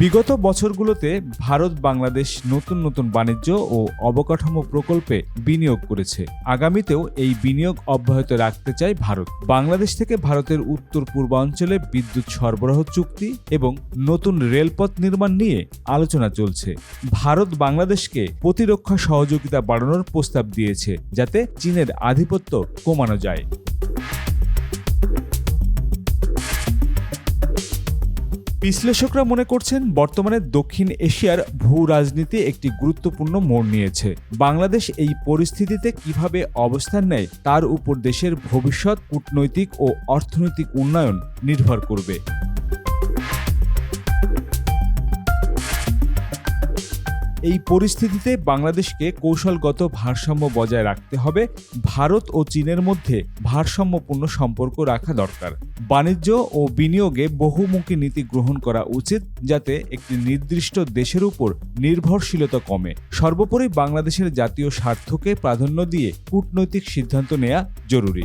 বিগত বছরগুলোতে ভারত বাংলাদেশ নতুন নতুন বাণিজ্য ও অবকাঠামো প্রকল্পে বিনিয়োগ করেছে। আগামীতেও এই বিনিয়োগ অব্যাহত রাখতে চায় ভারত। বাংলাদেশ থেকে ভারতের উত্তর পূর্বাঞ্চলে বিদ্যুৎ সরবরাহ চুক্তি এবং নতুন রেলপথ নির্মাণ নিয়ে আলোচনা চলছে। ভারত বাংলাদেশকে প্রতিরক্ষা সহযোগিতা বাড়ানোর প্রস্তাব দিয়েছে, যাতে চীনের আধিপত্য কমানো যায়। বিশ্লেষকরা মনে করছেন বর্তমানে দক্ষিণ এশিয়ার ভূ রাজনীতি একটি গুরুত্বপূর্ণ মোড় নিয়েছে। বাংলাদেশ এই পরিস্থিতিতে কীভাবে অবস্থান নেয় তার উপর দেশের ভবিষ্যৎ, কূটনৈতিক ও অর্থনৈতিক উন্নয়ন নির্ভর করবে। এই পরিস্থিতিতে বাংলাদেশকে কৌশলগত ভারসাম্য বজায় রাখতে হবে। ভারত ও চীনের মধ্যে ভারসাম্যপূর্ণ সম্পর্ক রাখা দরকার। বাণিজ্য ও বিনিয়োগে বহুমুখী নীতি গ্রহণ করা উচিত যাতে একটি নির্দিষ্ট দেশের উপর নির্ভরশীলতা কমে। সর্বোপরি বাংলাদেশের জাতীয় স্বার্থকে প্রাধান্য দিয়ে কূটনৈতিক সিদ্ধান্ত নেওয়া জরুরি।